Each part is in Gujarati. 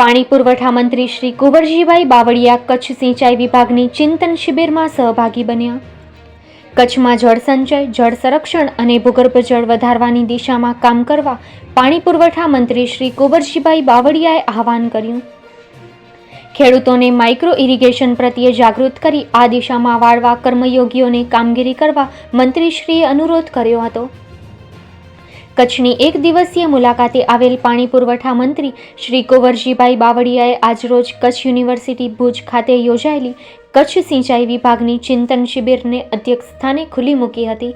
પાણી પુરવઠા મંત્રી શ્રી કુંવરજીભાઈ બાવળિયા કચ્છ સિંચાઈ વિભાગની ચિંતન શિબિરમાં સહભાગી બન્યા. કચ્છમાં જળ સંચય, જળ સંરક્ષણ અને ભૂગર્ભ જળ વધારવાની દિશામાં કામ કરવા પાણી પુરવઠા મંત્રી શ્રી કુંવરજીભાઈ બાવળિયાએ આહવાન કર્યું. ખેડૂતોને માઇક્રો ઇરિગેશન પ્રત્યે જાગૃત કરી આ દિશામાં વાળવા કર્મયોગીઓને કામગીરી કરવા મંત્રીશ્રીએ અનુરોધ કર્યો હતો. કચ્છની એક દિવસીય મુલાકાતે આવેલ પાણી પુરવઠા મંત્રી શ્રી કુંવરજીભાઈ બાવળિયાએ આજરોજ કચ્છ યુનિવર્સિટી ભુજ ખાતે યોજાયેલી કચ્છ સિંચાઈ વિભાગની ચિંતન શિબિરને અધ્યક્ષ સ્થાને ખુલ્લી મૂકી હતી.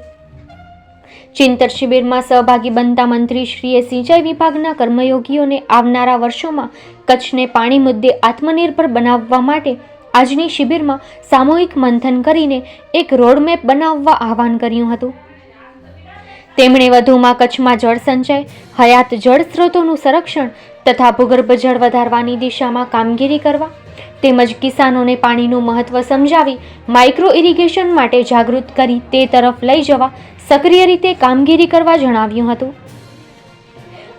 ચિંતન શિબિરમાં સહભાગી બનતા મંત્રીશ્રીએ સિંચાઈ વિભાગના કર્મયોગીઓને આવનારા વર્ષોમાં કચ્છને પાણી મુદ્દે આત્મનિર્ભર બનાવવા માટે આજની શિબિરમાં સામૂહિક મંથન કરીને એક રોડમેપ બનાવવા આહવાન કર્યું હતું. તેમણે વધુમાં કચ્છમાં જળ સંચય, હયાત જળ સ્ત્રોતોનું સંરક્ષણ તથા ભૂગર્ભ જળ વધારવાની દિશામાં કામગીરી કરવા તેમજ કિસાનોને પાણીનું મહત્વ સમજાવી માઇક્રો ઇરિગેશન માટે જાગૃત કરી તે તરફ લઈ જવા સક્રિય રીતે કામગીરી કરવા જણાવ્યું હતું.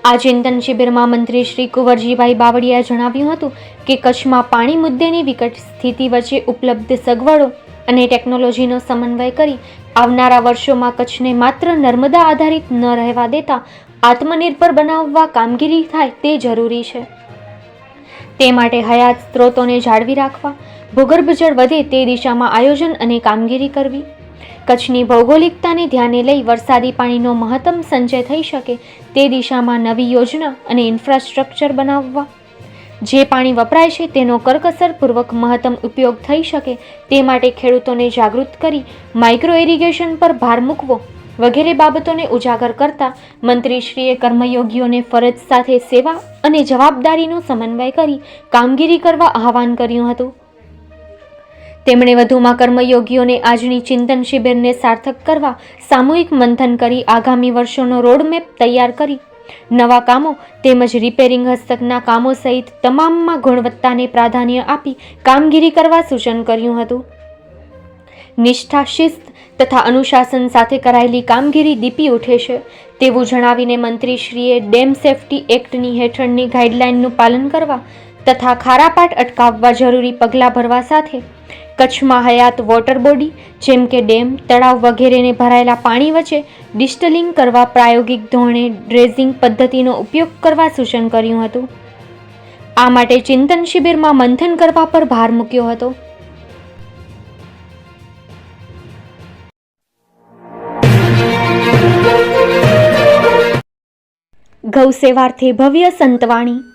આ ચિંતન શિબિરમાં મંત્રી શ્રી કુંવરજીભાઈ બાવળીયાએ જણાવ્યું હતું કે કચ્છમાં પાણી મુદ્દેની વિકટ સ્થિતિ વચ્ચે ઉપલબ્ધ સગવડો અને ટેકનોલોજીનો સમન્વય કરી આવનારા વર્ષોમાં કચ્છને માત્ર નર્મદા આધારિત ન રહેવા દેતા આત્મનિર્ભર બનાવવા કામગીરી થાય તે જરૂરી છે. તે માટે હયાત સ્ત્રોતોને જાળવી રાખવા, ભૂગર્ભ જળ વધે તે દિશામાં આયોજન અને કામગીરી કરવી, કચ્છની ભૌગોલિકતાને ધ્યાને લઈ વરસાદી પાણીનો મહત્તમ સંચય થઈ શકે તે દિશામાં નવી યોજના અને ઇન્ફ્રાસ્ટ્રક્ચર બનાવવા જે પાણી વપરાય છે તેનો કરકસરપૂર્વક મહત્તમ ઉપયોગ થઈ શકે તે માટે ખેડૂતોને જાગૃત કરી માઇક્રો ઇરિગેશન પર ભાર મૂકવો વગેરે બાબતોને ઉજાગર કરતા મંત્રીશ્રીએ કર્મયોગીઓને ફરજ સાથે સેવા અને જવાબદારીનો સમન્વય કરી કામગીરી કરવા આહવાન કર્યું હતું. તેમણે વધુમાં કર્મયોગીઓને આજની ચિંતન શિબિરને સાર્થક કરવા સામૂહિક મંથન કરી આગામી વર્ષોનો રોડમેપ તૈયાર કરી નવા કામો તેમજ રિપેરિંગ હસ્તકના કામો સહિત તમામમાં ગુણવત્તાને પ્રાધાન્ય આપી કામગીરી કરવા સૂચન કર્યું હતું. નિષ્ઠા, શિસ્ત તથા અનુશાસન સાથે કરાયેલી કામગીરી દીપી ઉઠે છે. તેવું જણાવીને મંત્રીશ્રીએ ડેમ સેફટી એક્ટની હેઠળની ગાઈડલાઇનનું પાલન કરવા તથા ખારાપાટ અટકાવવા જરૂરી પગલાં ભરવા સાથે કચ્છમાં હયાત વોટર બોડી, જેમ કે ડેમ, તળાવ વગેરેને ભરાયેલા પાણી વચ્ચે ડિસ્ટલિંગ કરવા પ્રાયોગિક ધોરણે ડ્રેઝિંગ પદ્ધતિનો ઉપયોગ કરવા સૂચન કર્યું હતું. આ માટે ચિંતન શિબિરમાં મંથન કરવા પર ભાર મૂક્યો હતો. ગૌસેવાર્થે ભવ્ય સંતવાણી.